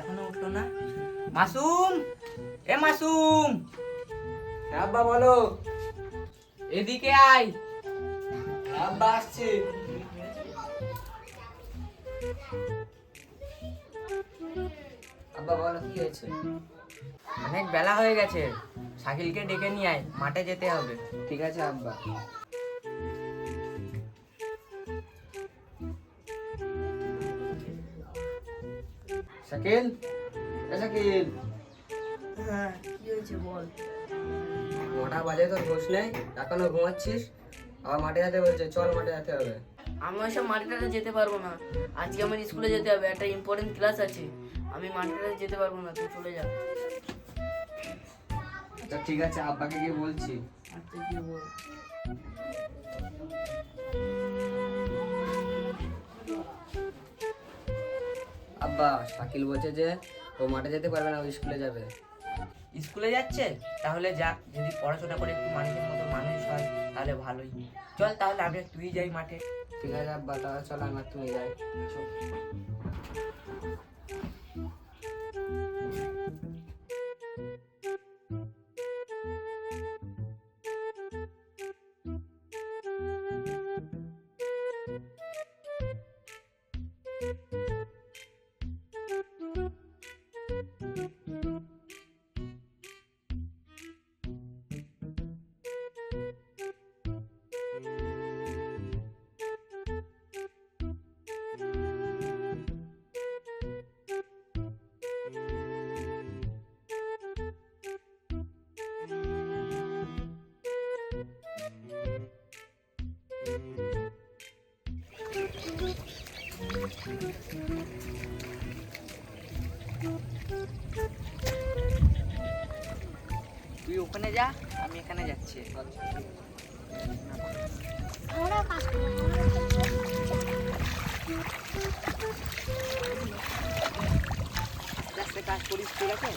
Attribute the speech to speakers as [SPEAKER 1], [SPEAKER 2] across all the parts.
[SPEAKER 1] এখনও উঠল না। মাসুম, এ
[SPEAKER 2] হ্যাঁ বলো।
[SPEAKER 1] এদিকে আয়।
[SPEAKER 2] আব্বা আব্বা, বলো, কি হয়েছে?
[SPEAKER 1] অনেক বেলা হয়ে গেছে। শাকিলকে ডেকে নিয়ে আয়, মাঠে যেতে হবে।
[SPEAKER 2] ঠিক আছে, আব্বা। শাকিল? এ শাকিল।
[SPEAKER 3] হ্যাঁ কি হয়েছে বল?
[SPEAKER 2] নটা বাজে তোর ঘুষ নেই? এখনও ঘুমাচ্ছিস? আবার মাঠে যেতে বলছে চল মাঠে যেতে হবে।
[SPEAKER 3] আমি ওইসব মাঠেটাতে যেতে পারব না। আজকে আমার স্কুলে যেতে হবে একটা ইম্পর্টেন্ট ক্লাস আছে। আমি মাঠেটাতে যেতে পারব না তুই চলে যা।
[SPEAKER 2] আচ্ছা ঠিক আছে আব্বাকে গিয়ে বলছি।
[SPEAKER 3] আচ্ছা কি বল।
[SPEAKER 2] আব্বা শাকিল বলছে যে ও মাঠে যেতে পারবে না ও স্কুলে যাবে।
[SPEAKER 1] স্কুলে যাচ্ছে? তাহলে যাক যদি পড়াশোনা করে একটু মানুষের মতো মানুষ হয় তাহলে ভালোই। চল তাহলে আমি তুই যাই মাঠে।
[SPEAKER 2] ঠিক আছে আব্বা তাহলে চল আমার তুমি যাই।
[SPEAKER 1] তুই ওখানে যা, আমি এখানে যাচ্ছি। কাজ করিস ঠিক আছে?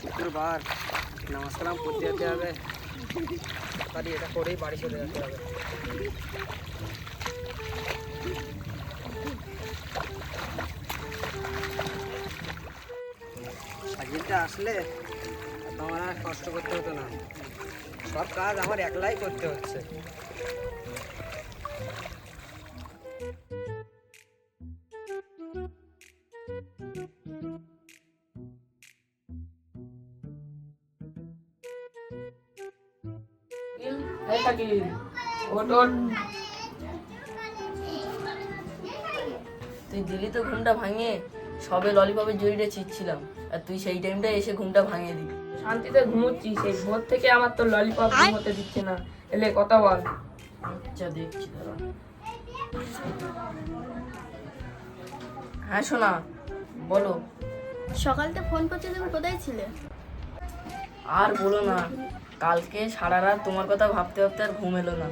[SPEAKER 2] শুক্রবার, নামাজ কালাম যেতে হবে। তাড়াতাড়ি এটা করেই বাড়ি চলে আসলে তোমার আর কষ্ট করতে হতো না। সব কাজ আমার একলাই করতে হচ্ছে।
[SPEAKER 3] তুই দিলি তো ঘুমটা ভাঙিয়ে সবে ললিপপের জড়িটা ছিচ্ছিলাম আর তুই সেই টাইমটা এসে ঘুমটা ভাঙিয়ে দিবি
[SPEAKER 4] শান্তিতে ঘুমোচ্ছি সেই ভোর থেকে আমার তো ললিপপ ঘুমোতে দিচ্ছে না। এলে কথা বল।
[SPEAKER 3] আচ্ছা দেখছি দাঁড়া। হ্যাঁ শোনা বলো।
[SPEAKER 5] সকালতে ফোন করছে তুমি কোথায় ছিলে?
[SPEAKER 3] আর বলো না কালকে সারা রাত তোমার কথা ভাবতে ভাবতে আর ঘুম এলো না।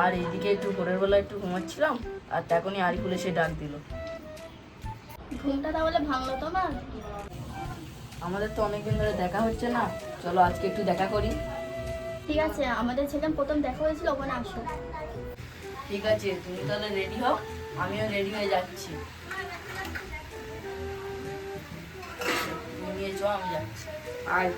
[SPEAKER 3] আর এইদিকে একটু ভোরের বেলা একটু ঘুমাচ্ছিলাম আর তখনই আরিফুল এসে ডাক দিল।
[SPEAKER 5] ঘুমটা তাহলে ভাঙলো তো তোমার?
[SPEAKER 3] আমাদের তো অনেকদিন ধরে দেখা হচ্ছে না চলো আজকে একটু দেখা করি।
[SPEAKER 5] ঠিক আছে আমাদের যেখানে প্রথম দেখা হয়েছিল ওখানে আসো।
[SPEAKER 3] ঠিক আছে তুমি তাহলে রেডি হও আমিও রেডি হয়ে যাচ্ছি। নিয়ে চো আমি যাচ্ছি।
[SPEAKER 4] আয়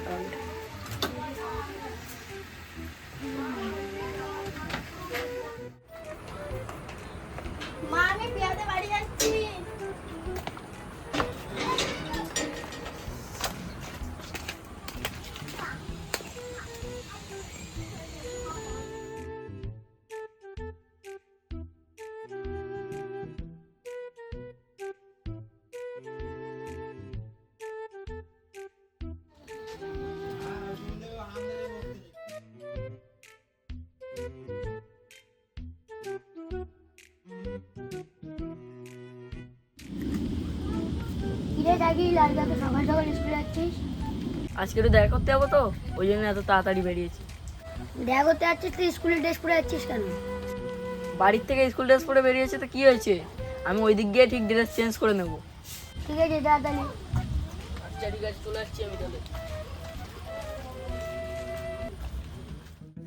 [SPEAKER 5] জাগি তো সকাল সকাল স্কুলে যাচ্ছিস?
[SPEAKER 3] আজকে একটু দেখা করতে যাব তো ওই জন্য এত তাড়াতাড়ি বেরিয়েছি।
[SPEAKER 5] দেখা করতে যাচ্ছিস তুই স্কুলে ড্রেস পরে যাচ্ছিস কেন?
[SPEAKER 3] বাড়ির থেকে স্কুল ড্রেস পরে বেরিয়েছে তো কি হয়েছে? আমি ওই দিক গিয়ে ঠিক ড্রেস চেঞ্জ করে নেব।
[SPEAKER 5] ঠিক আছে তাড়াতাড়ি।
[SPEAKER 3] আচ্ছা ঠিক আছে চলে আসছি আমি তাহলে।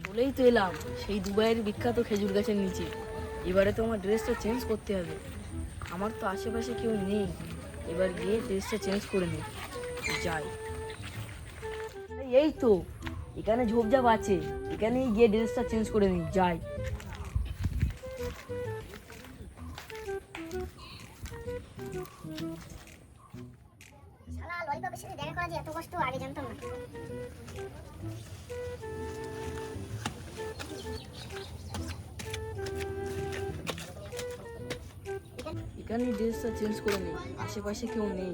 [SPEAKER 3] চলেই তো এলাম সেই দুবাইয়ের বিখ্যাত খেজুর গাছের নিচে। এবারে তো আমার ড্রেসটা চেঞ্জ করতে হবে। আমার তো আশেপাশে কেউ নেই। এবার গিয়ে ড্রেসটা চেঞ্জ করে নিই যাই। এই, তো এখানে ঝোপঝাপ আছে। এখানেই গিয়ে ড্রেসটা চেঞ্জ করে নিই যাই।
[SPEAKER 6] দেখা করা যে এত কষ্ট আগে জানতাম না।
[SPEAKER 3] এখানে ড্রেসটা চেঞ্জ করে নিই আশেপাশে কেউ নেই।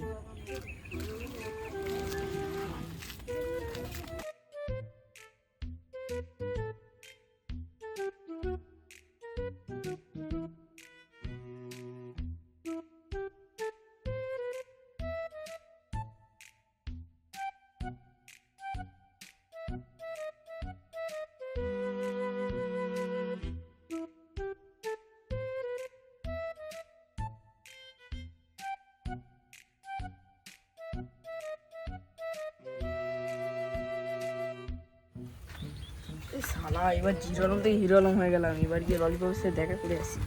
[SPEAKER 3] শালা, এবার জিরো আলম থেকে হিরো আলম হয়ে গেলাম, এবার গিয়ে ললিপপের সে দেখা করে আসি।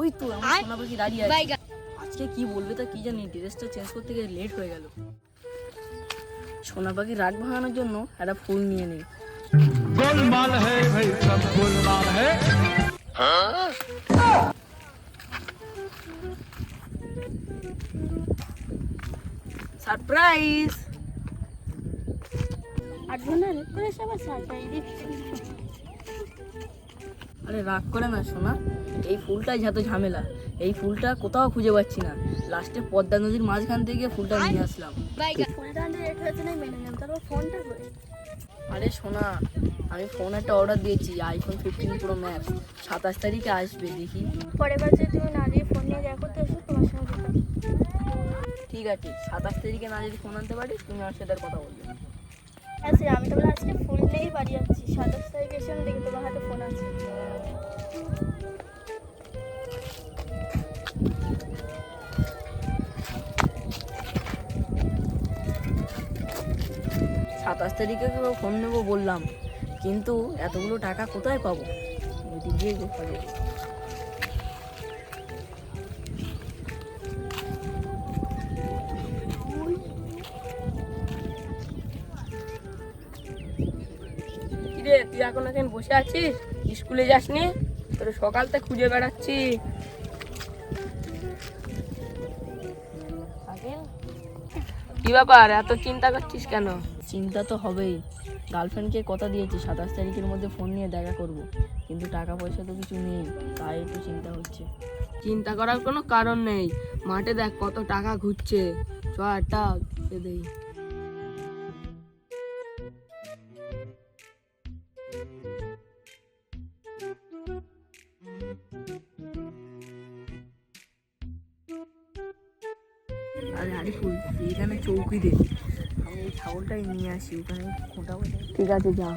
[SPEAKER 3] ওই তো আমার সোনা পাখি দাঁড়িয়ে আছে। আজকে কি বলবে তা কি জানি ড্রেসটা চেঞ্জ করতে গিয়ে লেট হয়ে গেল। সোনা পাখি রাগ ভাঙানোর জন্য একটা ফুল নিয়ে নেই
[SPEAKER 7] গোলমাল হে ভাই সব গোলমাল হে।
[SPEAKER 3] সারপ্রাইজ
[SPEAKER 5] আট ঘণ্টা লেট করে সবার সারপ্রাইজ
[SPEAKER 3] আরে রাগ করে না সোনা। এই ফুলটাই যত ঝামেলা। এই ফুলটা কোথাও খুঁজে পাচ্ছি না। লাস্টে পদ্মা নদীর মাঝখান থেকে ফুলটা নিয়ে আসলাম। আরে সোনা আমি ফোন একটা অর্ডার দিয়েছি আইফোন ফিফটিন প্রো ম্যাক্স সাতাশ তারিখে আসবে দেখি।
[SPEAKER 5] পরের বার যদি তুমি না দিয়ে ফোন নিয়ে দেখা করতে এসো তোমার সঙ্গে
[SPEAKER 3] ঠিক আছে সাতাশ তারিখে না যদি ফোন আনতে পারি তুমি আমার সাথে কথা বলবে
[SPEAKER 5] হ্যাঁ সে আমি তাহলে আজকে ফোন নিয়েই বাড়ি যাচ্ছি সাতাশ তারিখে এসে আমি দেখি তোমার হাতে ফোন আছে।
[SPEAKER 3] সাতাশ তারিখে ফোন নেব বললাম, কিন্তু এতগুলো টাকা কোথায় পাবো? ওইদিক দিয়ে
[SPEAKER 4] বসে আছিস? স্কুলে যাসনি? তোর সকাল থেকে খুঁজে বেড়াচ্ছি। কি ব্যাপার? এত চিন্তা করছিস কেন?
[SPEAKER 3] চিন্তা তো হবেই। গার্লফ্রেন্ডকে কথা দিয়েছি সাতাশ তারিখের মধ্যে ফোন নিয়ে দেখা করব। কিন্তু টাকা পয়সা তো কিছু নেই তাই একটু চিন্তা হচ্ছে।
[SPEAKER 4] চিন্তা করার কোনো কারণ নেই। মাঠে দেখ কত টাকা ঘুরছে। চ একটা দেই
[SPEAKER 3] আমি এই ছাগলটাই নিয়ে আসি ওখানে খোঁটা বাজাই
[SPEAKER 4] ঠিক আছে যা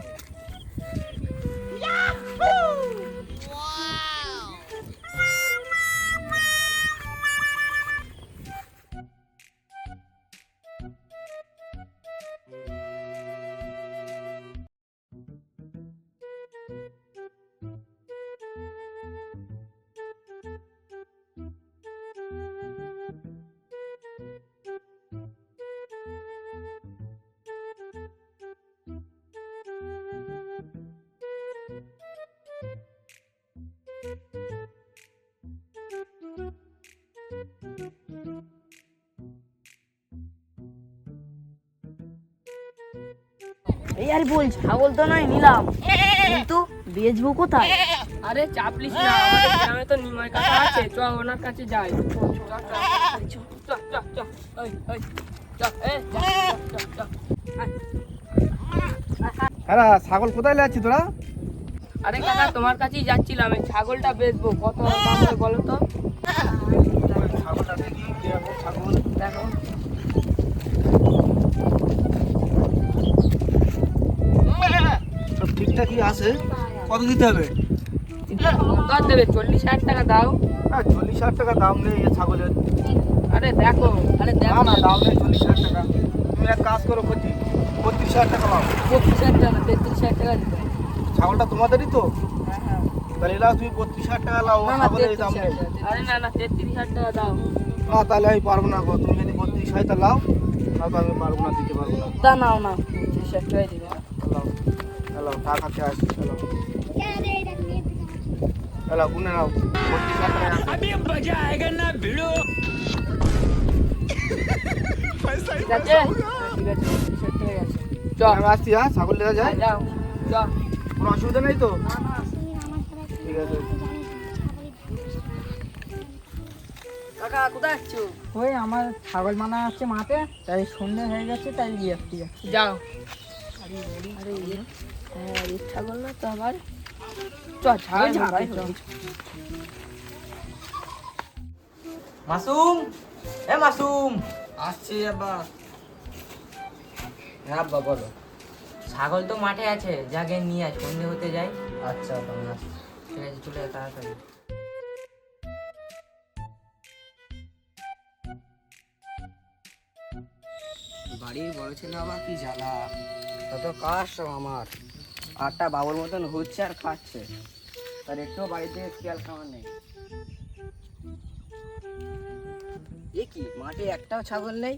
[SPEAKER 3] এই আর বল ছাগল তো নয় নিলাম। কিন্তু বেচবো কোথায়?
[SPEAKER 4] আরে চাপলিস না আমাদের গ্রামে তো নিমাই কাকা আছে চ ওনার কাছে যাই।
[SPEAKER 2] হ্যাঁ ছাগল কোথায় যাচ্ছি তোরা?
[SPEAKER 4] আরে কাকা তোমার কাছেই যাচ্ছিলাম এই ছাগলটা বেচবো কত দাম বলো তো?
[SPEAKER 2] ছাগলটা দেখি ছাগল?
[SPEAKER 4] দেখো।
[SPEAKER 2] ঠিকঠাকই আছে? কত দিতে হবে?
[SPEAKER 4] কত দেবে? চল্লিশ হাজার টাকা দাও।
[SPEAKER 2] হ্যাঁ চল্লিশ হাজার টাকা দাম নেই ছাগলের।
[SPEAKER 4] আরে দেখো আরে দেখো।
[SPEAKER 2] না দাম নেই চল্লিশ হাজার টাকা। তুমি এক কাজ করো করছি বত্রিশ হাজার টাকা পাও
[SPEAKER 4] পঁচিশ হাজার টাকা তেত্রিশ হাজার টাকা দিতে
[SPEAKER 2] ছাগলটা তোমাদেরই তো?
[SPEAKER 4] হ্যাঁ হ্যাঁ।
[SPEAKER 2] তাহলে এলাও তুমি বত্রিশ হাজার টাকা লাও ছাগলের দাম
[SPEAKER 4] তেত্রিশ
[SPEAKER 2] নেই।
[SPEAKER 4] হাজার আরে না না তেত্রিশ হাজার টাকা দাও।
[SPEAKER 2] না তাহলে আমি পারব না গো। তুমি যদি বত্রিশ তা লাও না তো আমি পারব না দিতে পারব না।
[SPEAKER 4] তা নাও না পঁচিশ হাজার
[SPEAKER 2] লাও চলো চা খাতে আসি চলো চলো গুনে নাও
[SPEAKER 7] আমি মজা আয়েগা না ভিড়ো
[SPEAKER 4] ঠিক আছে
[SPEAKER 2] চল আসছি হ্যাঁ ছাগল দেওয়া যায়
[SPEAKER 4] যাও যাও
[SPEAKER 2] কোনো অসুবিধা নেই তো ঠিক আছে
[SPEAKER 4] কাকা কোথায় আসছো
[SPEAKER 3] ওই আমার ছাগল মানা আসছে মাঠে তাই সন্ধ্যে হয়ে গেছে তাই দিয়ে আসছি।
[SPEAKER 4] যাও। আরে আরে হ্যাঁ ছাগল না তো আবার।
[SPEAKER 1] মাসুম? এ মাসুম!
[SPEAKER 2] আসছি আবার।
[SPEAKER 1] হ্যাঁ আব্বা বলো। ছাগল তো মাঠে আছে যাকে নিয়ে আয় সন্ধে হতে যাই
[SPEAKER 2] আচ্ছা
[SPEAKER 1] ঠিক আছে চলে যা তাড়াতাড়ি।
[SPEAKER 2] বাড়ির বড় ছেলে আবার কি জ্বালা? তত কাজ সব আমার? আটটা বাবুর মতন হচ্ছে আর খাচ্ছে। তার একটু বাড়িতে খেয়াল খাওয়ার নেই। এ কি, মাঠে একটাও ছাগল নেই?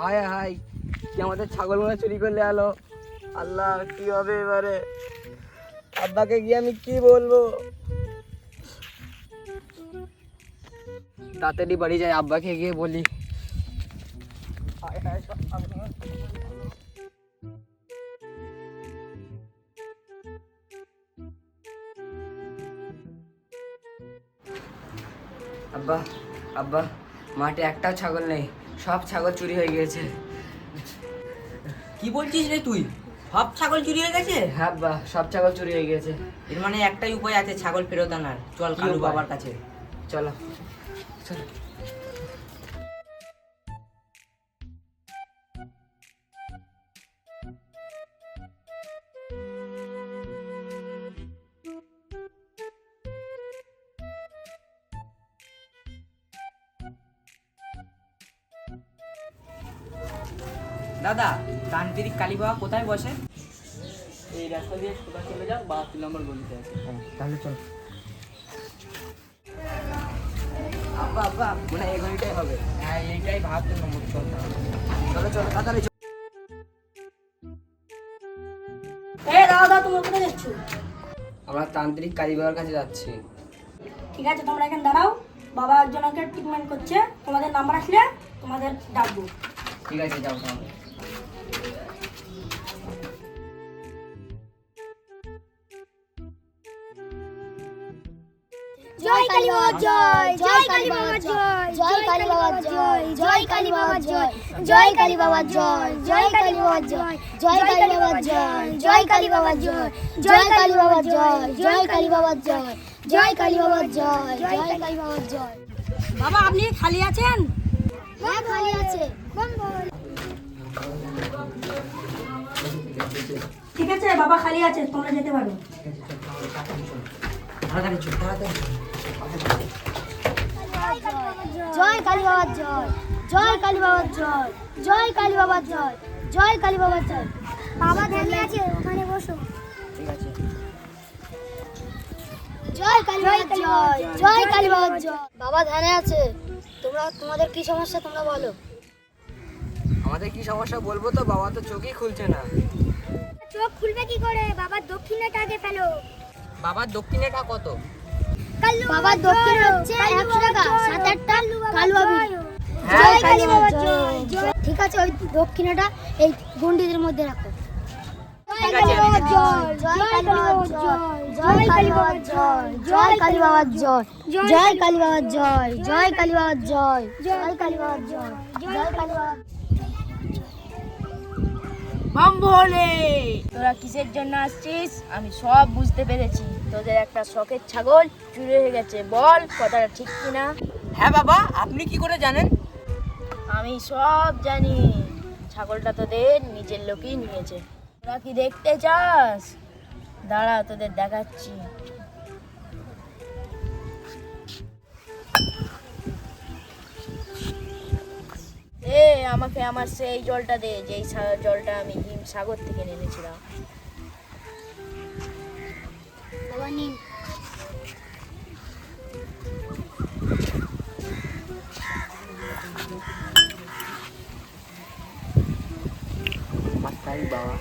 [SPEAKER 2] হায় হায়, কি আমাদের ছাগল মনে চুরি করলে আলো। আল্লাহ, কি হবে এবারে? আব্বাকে গিয়ে আমি কি বলব? তাড়াতাড়ি বাড়ি যাই আব্বাকে গিয়ে বলি।
[SPEAKER 1] আব্বা আব্বা মাঠে একটাও ছাগল নেই সব ছাগল চুরি হয়ে গিয়েছে। কি বলছিস রে তুই? সব ছাগল চুরি হয়ে গেছে?
[SPEAKER 2] হ্যাঁ আব্বা সব ছাগল চুরি হয়ে গেছে
[SPEAKER 1] এর মানে একটাই উপায় আছে ছাগল ফেরত আনার চল
[SPEAKER 2] কি
[SPEAKER 1] কালু? বাবার কাছে।
[SPEAKER 2] চলো চলো।
[SPEAKER 1] দাদা তান্ত্রিক কালী বাবা কোথায় বসে?
[SPEAKER 2] এই রাস্তা দিয়ে সোজা চলে যাও বা তিন নম্বর গলিতে আছে।
[SPEAKER 1] তাহলে চল।
[SPEAKER 2] আব্বা আব্বা মনে হয় এই গলিটাই হবে।
[SPEAKER 1] হ্যাঁ এইটাই বাহাত্তর নম্বর চল। তাহলে।
[SPEAKER 2] চলো চলো তাড়াতাড়ি চলো।
[SPEAKER 5] এ দাদা তোমরা কোথায় যাচ্ছ?
[SPEAKER 2] আমরা তান্ত্রিক কালীবাবার কাছে যাচ্ছি।
[SPEAKER 5] ঠিক আছে তোমরা এখানে দাঁড়াও। বাবা একজনকে ট্রিটমেন্ট করছে। তোমাদের নাম্বার আসলে তোমাদের ডাকবো।
[SPEAKER 2] ঠিক আছে যাও তাহলে।
[SPEAKER 6] জয় কালী বাবা জয় জয় কালী বাবা জয় জয় কালী বাবা জয় জয় কালী বাবা জয় জয় কালী বাবা জয় জয় কালী বাবা জয় জয় কালী বাবা জয় জয় কালী বাবা জয় জয় কালী বাবা জয় জয় কালী বাবা জয় জয় কালী বাবা জয় জয় কালী বাবা জয়
[SPEAKER 5] বাবা আপনি খালি আছেন
[SPEAKER 6] হ্যাঁ খালি আছে
[SPEAKER 5] ঠিক আছে বাবা খালি আছে তোমরা যেতে পারো
[SPEAKER 1] তাড়াতাড়ি চল তাড়াতাড়ি
[SPEAKER 6] জয় কালী বাবা জয়। জয় কালী বাবা জয়। জয় কালী বাবা জয়। জয় কালী বাবা জয়। বাবা ধ্যানে আছে ওখানে বসো।
[SPEAKER 2] ঠিক আছে
[SPEAKER 6] জয় কালী জয়। জয় কালী বাবা জয়। বাবা ধ্যানে আছে। তোমরা তোমাদের কি সমস্যা তোমরা বলো।
[SPEAKER 2] আমাদের কি সমস্যা বলব তো? বাবা তো চোখই খুলছে না।
[SPEAKER 6] চোখ খুলবে কি করে? বাবার দক্ষিণেটা আগে ফেলো?
[SPEAKER 1] বাবার দক্ষিণেটা কত?
[SPEAKER 6] বাবার দক্ষিণ হচ্ছে একশো টাকা সাত আটটা কালু
[SPEAKER 1] হ্যাঁ,
[SPEAKER 6] জয় কালী বাবা জয় জয়। ঠিক আছে ওই দক্ষিণাটা এই গন্ডিদের মধ্যে রাখো জয় কালী বাবা জয় জয় কালী বাবা জয় জয় কালী বাবা জয় জয় কালী বাবা জয় জয় কালী বাবা জয় জয় কালী বাবা জয় জয় কালী বাবা জয় জয় কালী বাবা
[SPEAKER 5] বাম ভোলে তোরা কিসের জন্য আসছিস আমি সব বুঝতে পেরেছি তোদের একটা শখের ছাগল চুরি হয়ে গেছে বল কথাটা ঠিক কিনা?
[SPEAKER 1] হ্যাঁ বাবা আপনি কি করে জানেন?
[SPEAKER 5] আমি সব জানি। ছাগলটা তোদের নিজের লোকই নিয়েছে। তোরা কি দেখতে চাস? দাঁড়া তোদের দেখাচ্ছি। এ আমাকে আমার সেই জলটা দে যেই জলটা আমি হিম সাগর থেকে নেমেছিলাম
[SPEAKER 6] বাবা নিন
[SPEAKER 1] মাস্টারি বাবা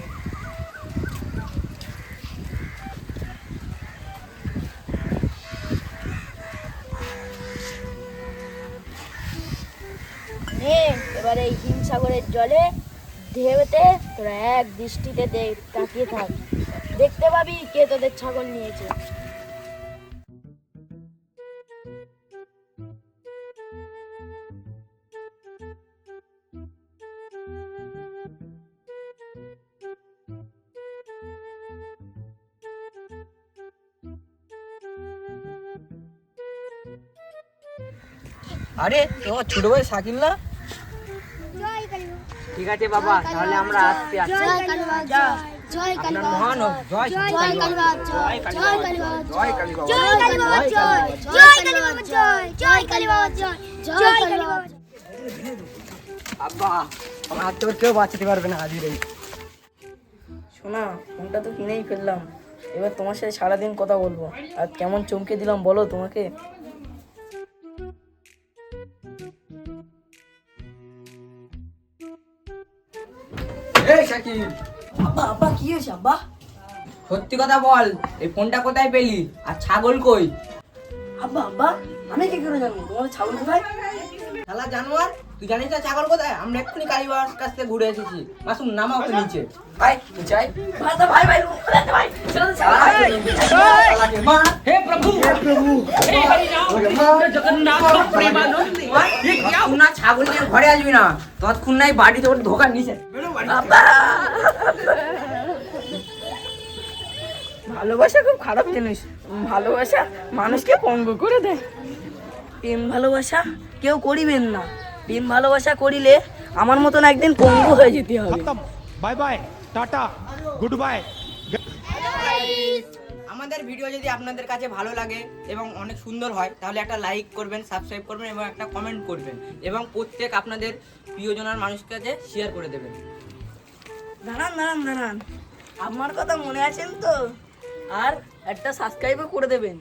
[SPEAKER 5] নে এবার এই হিমসাগরের জলে ঢেউতে তোরা এক দৃষ্টিতে দেখ তাকিয়ে থাক। দেখতে পাবি কে তোদের ছাগল নিয়েছে।
[SPEAKER 1] আরে তোমার ছোট ভাই শাকিল না? ঠিক আছে বাবা তাহলে আমরা আসতে আছি
[SPEAKER 6] জয়
[SPEAKER 1] আব্বা আমার হাত থেকে কেউ বাঁচাতে পারবে না হাজির
[SPEAKER 5] শোনা ফোনটা তো কিনেই ফেললাম এবার তোমার সাথে সারাদিন কথা বলব আর কেমন চমকে দিলাম বলো তোমাকে
[SPEAKER 1] এই শাকিল
[SPEAKER 5] আব্বা আব্বা কি হয়েছে আব্বা?
[SPEAKER 1] সত্যি কথা বল এই ফোনটা কোথায় পেলি? আর ছাগল কই?
[SPEAKER 5] আব্বা আব্বা আমি কি করে জানব? তোমার ছাগল কোথায়?
[SPEAKER 1] খেলা জানোয়ার তুই জানিস না ছাগল কোথায়? আমরা এক্ষুনি কালীবাবার কাছ থেকে ঘুরে এসেছি। মাসুম নামা ওকে নিচে। ভাই চাই
[SPEAKER 5] ভাই ভাই ভাই
[SPEAKER 1] না ছাগল নিয়ে ঘরে আসবি না। ততক্ষণ নাই বাড়িতে ওর ধোকার নিচে।
[SPEAKER 5] ভালোবাসা খুব খারাপ জিনিস। ভালোবাসা মানুষকে পঙ্গু করে দেয়। প্রেম ভালোবাসা কেউ করিবেন না। প্রেম ভালোবাসা করিলে আমার মতন একদিন পঙ্গু হয়ে যেতে হবে।
[SPEAKER 7] Bye bye tata good bye
[SPEAKER 1] আমাদের ভিডিও যদি আপনাদের কাছে ভালো লাগে এবং অনেক সুন্দর হয় তাহলে একটা লাইক করবেন সাবস্ক্রাইব করবেন এবং একটা কমেন্ট করবেন এবং প্রত্যেক আপনাদের প্রিয়জনার মানুষের কাছে শেয়ার করে দেবেন।
[SPEAKER 5] দাঁড়ান দাঁড়ান দাঁড়ান। আমার কথা মনে আছেন তো? আর একটা সাবস্ক্রাইবও করে দেবেন।